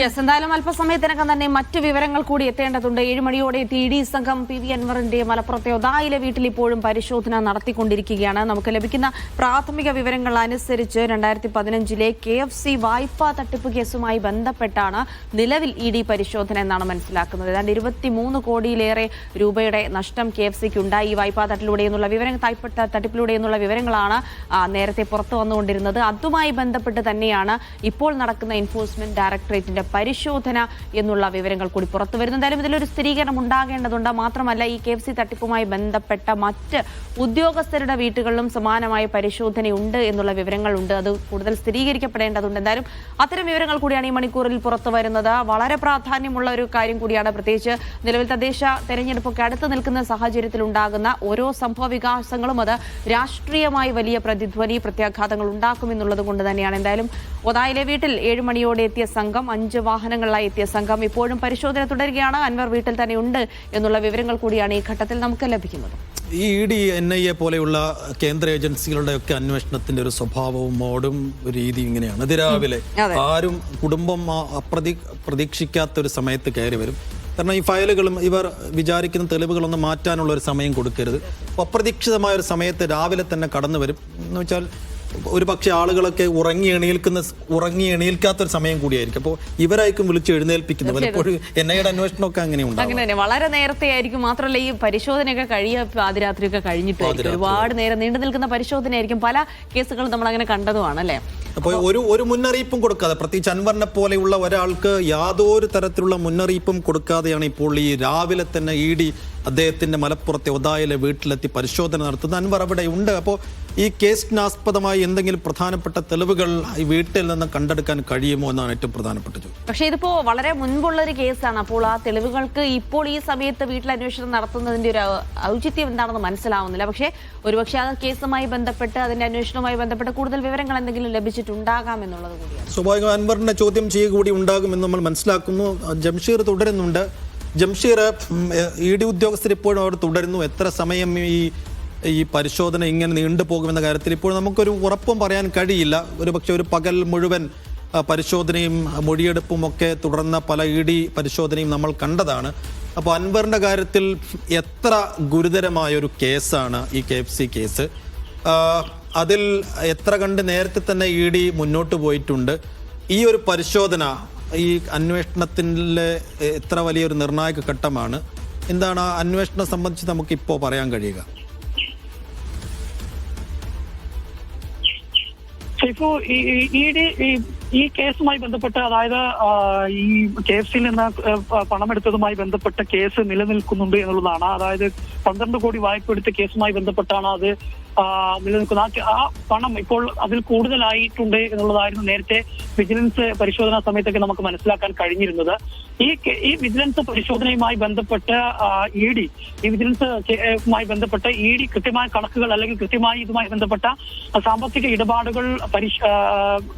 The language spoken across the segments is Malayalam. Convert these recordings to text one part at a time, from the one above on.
യെസ് എന്തായാലും അല്പസമയത്തിനകം തന്നെ മറ്റു വിവരങ്ങൾ കൂടി എത്തേണ്ടതുണ്ട്. ഏഴുമണിയോടെ ഇ ഡി സംഘം പി വി അൻവറിന്റെ മലപ്പുറത്തെ ഒതായിലെ വീട്ടിൽ ഇപ്പോഴും പരിശോധന നടത്തിക്കൊണ്ടിരിക്കുകയാണ്. നമുക്ക് ലഭിക്കുന്ന പ്രാഥമിക വിവരങ്ങൾ അനുസരിച്ച് രണ്ടായിരത്തി പതിനഞ്ചിലെ കെ എഫ് സി വായ്പാ തട്ടിപ്പ് കേസുമായി ബന്ധപ്പെട്ടാണ് നിലവിൽ ഇ ഡി പരിശോധന എന്നാണ് മനസ്സിലാക്കുന്നത്. ഏതാണ്ട് ഇരുപത്തിമൂന്ന് കോടിയിലേറെ രൂപയുടെ നഷ്ടം കെ എഫ് സിക്ക് ഉണ്ടായി ഈ വായ്പാ തട്ടിലൂടെ എന്നുള്ള വിവരങ്ങൾ തട്ടിപ്പിലൂടെ എന്നുള്ള വിവരങ്ങളാണ് നേരത്തെ പുറത്തു വന്നുകൊണ്ടിരുന്നത്. അതുമായി ബന്ധപ്പെട്ട് തന്നെയാണ് ഇപ്പോൾ നടക്കുന്ന എൻഫോഴ്സ്മെന്റ് ഡയറക്ടറേറ്റിന്റെ പരിശോധന എന്നുള്ള വിവരങ്ങൾ കൂടി പുറത്തു വരുന്നു. എന്തായാലും ഇതിലൊരു സ്ഥിരീകരണം ഉണ്ടാകേണ്ടതുണ്ട്. മാത്രമല്ല ഈ കെ തട്ടിപ്പുമായി ബന്ധപ്പെട്ട മറ്റ് ഉദ്യോഗസ്ഥരുടെ വീട്ടുകളിലും സമാനമായ പരിശോധനയുണ്ട് എന്നുള്ള വിവരങ്ങളുണ്ട്. അത് കൂടുതൽ സ്ഥിരീകരിക്കപ്പെടേണ്ടതുണ്ട്. എന്തായാലും അത്തരം വിവരങ്ങൾ കൂടിയാണ് ഈ മണിക്കൂറിൽ പുറത്തു വരുന്നത്. വളരെ പ്രാധാന്യമുള്ള ഒരു കാര്യം കൂടിയാണ് പ്രത്യേകിച്ച് നിലവിൽ തദ്ദേശ തെരഞ്ഞെടുപ്പൊക്കെ അടുത്ത് നിൽക്കുന്ന സാഹചര്യത്തിൽ ഉണ്ടാകുന്ന ഓരോ സംഭവ വികാസങ്ങളും അത് രാഷ്ട്രീയമായി വലിയ പ്രതിധ്വനി പ്രത്യാഘാതങ്ങൾ ഉണ്ടാക്കുമെന്നുള്ളത് കൊണ്ട് തന്നെയാണ്. എന്തായാലും ഒതായിലെ വീട്ടിൽ ഏഴ് മണിയോടെ എത്തിയ സംഘം അഞ്ച് വാഹനങ്ങളിലായി എത്തിയ സംഘം ഇപ്പോഴും പരിശോധന തുടരുകയാണ്. അൻവർ വീട്ടിൽ തന്നെ ഉണ്ട് എന്നുള്ള വിവരങ്ങൾ കൂടിയാണ് ഈ ഘട്ടത്തിൽ നമുക്ക് ലഭിക്കുന്നത്. ഈ E D N I A പോലെയുള്ള കേന്ദ്ര ഏജൻസികളുടെ ഒക്കെ അന്വേഷണത്തിന്റെ ഒരു സ്വഭാവവും മോഡും രീതി ഇങ്ങനെയാണ്. അതിരാവിലെ രാവിലെ ആരും കുടുംബം അപ്രതി പ്രതീക്ഷിക്കാത്ത ഒരു സമയത്ത് കയറി വരും. കാരണം ഈ ഫയലുകളും ഇവർ വിചാരിക്കുന്ന തെളിവുകളൊന്നും മാറ്റാനുള്ള ഒരു സമയം കൊടുക്കരുത്. അപ്രതീക്ഷിതമായ ഒരു സമയത്ത് രാവിലെ തന്നെ കടന്നു വരും എന്ന് വെച്ചാൽ ഒരു പക്ഷേ ആളുകളൊക്കെ ഉറങ്ങി എണീൽക്കുന്ന ഉറങ്ങി എണീൽക്കാത്തൊരു സമയം കൂടിയായിരിക്കും. അപ്പോൾ ഇവരായിരിക്കും വിളിച്ച് എഴുന്നേൽപ്പിക്കുന്നത്. പലപ്പോഴും എൻ ഐയുടെ അന്വേഷണമൊക്കെ അങ്ങനെ ഉണ്ടാവും. അങ്ങനെ തന്നെ. വളരെ നേരത്തെ ആയിരിക്കും. മാത്രമല്ല ഈ പരിശോധനയൊക്കെ കഴിയ പാതിരാത്രിയൊക്കെ കഴിഞ്ഞിട്ടായിരിക്കും ഒരുപാട് നേരം നീണ്ടു നിൽക്കുന്ന പരിശോധനയായിരിക്കും. പല കേസുകളും നമ്മൾ അങ്ങനെ കണ്ടതുമാണ് അല്ലേ? അപ്പോൾ ഒരു ഒരു മുന്നറിയിപ്പും കൊടുക്കാതെ പ്രത്യേകിച്ച് അൻവറിനെ പോലെയുള്ള ഒരാൾക്ക് യാതൊരു തരത്തിലുള്ള മുന്നറിയിപ്പും കൊടുക്കാതെയാണ് ഇപ്പോൾ ഈ രാവിലെ തന്നെ ഇ ഡി അദ്ദേഹത്തിന്റെ മലപ്പുറത്തെ ഒതായിലെ വീട്ടിലെത്തി പരിശോധന നടത്തുന്നത്. അൻവർ അവിടെ ഉണ്ട് അപ്പോൾ ഈ കേസിനാസ്പദമായി എന്തെങ്കിലും പ്രധാനപ്പെട്ട തെളിവുകൾ ഈ വീട്ടിൽ നിന്ന് കണ്ടെടുക്കാൻ കഴിയുമോ എന്നാണ് ഏറ്റവും പ്രധാനപ്പെട്ട ചോദ്യം. പക്ഷേ ഇതിപ്പോ വളരെ മുൻപുള്ള ഒരു കേസാണ്. അപ്പോൾ ആ തെളിവുകൾക്ക് ഇപ്പോൾ ഈ സമയത്ത് വീട്ടിൽ അന്വേഷണം നടത്തുന്നതിന്റെ ഒരു ഔചിത്യം എന്താണെന്ന് മനസ്സിലാവുന്നില്ല. പക്ഷേ ഒരുപക്ഷെ ആ കേസുമായി ബന്ധപ്പെട്ട് അതിന്റെ അന്വേഷണവുമായി ബന്ധപ്പെട്ട് കൂടുതൽ വിവരങ്ങൾ എന്തെങ്കിലും ലഭിച്ചിട്ടുണ്ടാകാം എന്നുള്ളത് കൂടിയാണ്. സ്വാഭാവികം അൻവറിന്റെ ചോദ്യം ചെയ്യുക കൂടി ഉണ്ടാകുമെന്ന് നമ്മൾ മനസ്സിലാക്കുന്നു. ജംഷീർ തുടരുന്നുണ്ട്. ജംഷീർ ഇ ഡി ഉദ്യോഗസ്ഥർ ഇപ്പോഴും അവർ തുടരുന്നു. എത്ര സമയം ഈ ഈ പരിശോധന ഇങ്ങനെ നീണ്ടുപോകുമെന്ന കാര്യത്തിൽ ഇപ്പോൾ നമുക്കൊരു ഉറപ്പും പറയാൻ കഴിയില്ല. ഒരു പക്ഷെ ഒരു പകൽ മുഴുവൻ പരിശോധനയും മൊഴിയെടുപ്പും ഒക്കെ തുടർന്ന പല ഇ ഡി പരിശോധനയും നമ്മൾ കണ്ടതാണ്. അപ്പോൾ അൻവറിന്റെ കാര്യത്തിൽ എത്ര ഗുരുതരമായ ഒരു കേസാണ് ഈ കെ എഫ് സി കേസ്? അതിൽ എത്ര കണ്ട് നേരത്തെ തന്നെ ഇ ഡി മുന്നോട്ട് പോയിട്ടുണ്ട്. ഈ ഒരു പരിശോധന ഈ അന്വേഷണത്തിലെ എത്ര വലിയൊരു നിർണായക ഘട്ടമാണ്. എന്താണ് ആ അന്വേഷണം സംബന്ധിച്ച് നമുക്ക് ഇപ്പോ പറയാൻ കഴിയുക? ഇപ്പോ ഈ ഡി- ഈ- കേസുമായി ബന്ധപ്പെട്ട് അതായത് ഈ കേസിൽ നിന്ന് പണമെടുത്തതുമായി ബന്ധപ്പെട്ട കേസ് നിലനിൽക്കുന്നുണ്ട് എന്നുള്ളതാണ്. അതായത് പന്ത്രണ്ട് കോടി വായ്പ എടുത്ത കേസുമായി ബന്ധപ്പെട്ടാണ് അത് നിലനിൽക്കുന്നത് ആ പണം ഇപ്പോൾ അതിൽ കൂടുതലായിട്ടുണ്ട് എന്നുള്ളതായിരുന്നു നേരത്തെ വിജിലൻസ് പരിശോധനാ സമയത്തൊക്കെ നമുക്ക് മനസ്സിലാക്കാൻ കഴിഞ്ഞിരുന്നത്. ഈ ഈ വിജിലൻസ് പരിശോധനയുമായി ബന്ധപ്പെട്ട് ഇ ഡി ഈ വിജിലൻസ് കെ- ഏ, മായി ബന്ധപ്പെട്ട് ഇ ഡി കൃത്യമായ കണക്കുകൾ അല്ലെങ്കിൽ കൃത്യമായി ഇതുമായി ബന്ധപ്പെട്ട സാമ്പത്തിക ഇടപാടുകൾ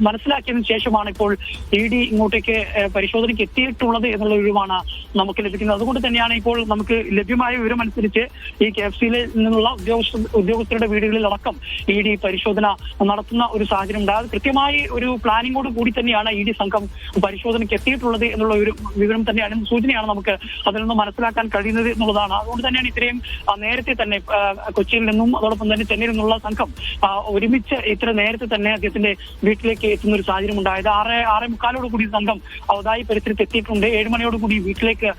മനസ്സിലാക്കിയതിനു ശേഷമാണ് ഇപ്പോൾ ഇ ഡി ഇങ്ങോട്ടേക്ക് പരിശോധനയ്ക്ക് എത്തിയിട്ടുള്ളത് എന്നുള്ള വിവരമാണ് നമുക്ക് ലഭിക്കുന്നത്. അതുകൊണ്ട് തന്നെയാണ് ഇപ്പോൾ നമുക്ക് ലഭ്യമായ വിവരം അനുസരിച്ച് ഈ കെ എഫ് സിയിൽ നിന്നുള്ള ഉദ്യോഗസ്ഥ ഉദ്യോഗസ്ഥരുടെ വീടുകളിൽ അടക്കം ഇ ഡി പരിശോധന നടത്തുന്ന ഒരു സാഹചര്യം ഉണ്ടായത്. കൃത്യമായി ഒരു പ്ലാനിങ്ങോട് കൂടി തന്നെയാണ് ഇ ഡി സംഘം പരിശോധനയ്ക്ക് എത്തിയിട്ടുള്ളത് എന്നുള്ള ഒരു വിവരം തന്നെയാണ് സൂചനയാണ് നമുക്ക് അതിൽ നിന്ന് മനസ്സിലാക്കാൻ കഴിയുന്നത് എന്നുള്ളതാണ്. അതുകൊണ്ട് തന്നെയാണ് ഇത്രയും നേരത്തെ തന്നെ കൊച്ചിയിൽ നിന്നും അതോടൊപ്പം തന്നെ ചെന്നൈയിൽ നിന്നുള്ള സംഘം ഒരുമിച്ച് ഇത്ര നേരത്തെ തന്നെ അദ്ദേഹത്തിന്റെ വീട്ടിലേക്ക് എത്തുന്ന ഒരു സാഹചര്യം ഉണ്ടായത്. ആറ് ആറേ മുക്കാലോട് കൂടി സംഘം അവതായി പരിസരത്ത് എത്തിയിട്ടുണ്ട്. ഏഴുമണിയോട് കൂടി വീട്ടിലേക്ക്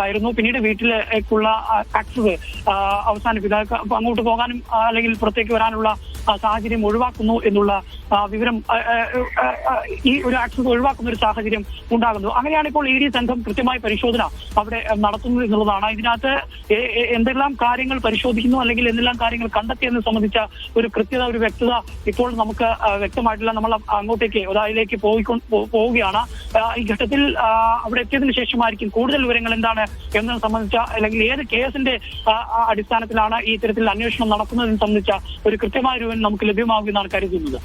കയറുന്നു. പിന്നീട് വീട്ടിലേക്കുള്ള ആക്സസ് അവസാനിപ്പിക്കുക അങ്ങോട്ട് പോകാനും അല്ലെങ്കിൽ പുറത്തേക്ക് വരാനുള്ള സാഹചര്യം ഒഴിവാക്കുന്നു എന്നുള്ള വിവരം ഈ ഒരു ആക്സസ് ഒഴിവാക്കുന്ന ഒരു സാഹചര്യം ഉണ്ടാകുന്നു. അങ്ങനെയാണ് ഇപ്പോൾ ഇ ഡി സംഘം കൃത്യമായ പരിശോധന അവിടെ നടത്തുന്നത് എന്നുള്ളതാണ്. ഇതിനകത്ത് എന്തെല്ലാം കാര്യങ്ങൾ പരിശോധിക്കുന്നു അല്ലെങ്കിൽ എന്തെല്ലാം കാര്യങ്ങൾ കണ്ടെത്തിയെന്ന് സംബന്ധിച്ച ഒരു കൃത്യത ഒരു വ്യക്തത ഇപ്പോൾ നമുക്ക് വ്യക്തമായിട്ടില്ല. നമ്മൾ അങ്ങോട്ടേക്ക് പോയിക്കൊണ്ട് പോവുകയാണ്. ഈ ഘട്ടത്തിൽ അവിടെ എത്തിയതിനു ശേഷമായിരിക്കും കൂടുതൽ വിവരങ്ങൾ എന്താണ് എന്നതിനെ സംബന്ധിച്ച അല്ലെങ്കിൽ ഏത് കേസിന്റെ അടിസ്ഥാനത്തിലാണ് ഈ ഇത്തരത്തിൽ അന്വേഷണം നടക്കുന്നതിനെ സംബന്ധിച്ച ഒരു കൃത്യമായ രൂപം നമുക്ക് ലഭ്യമാകുമെന്നാണ് കരുതുന്നത്.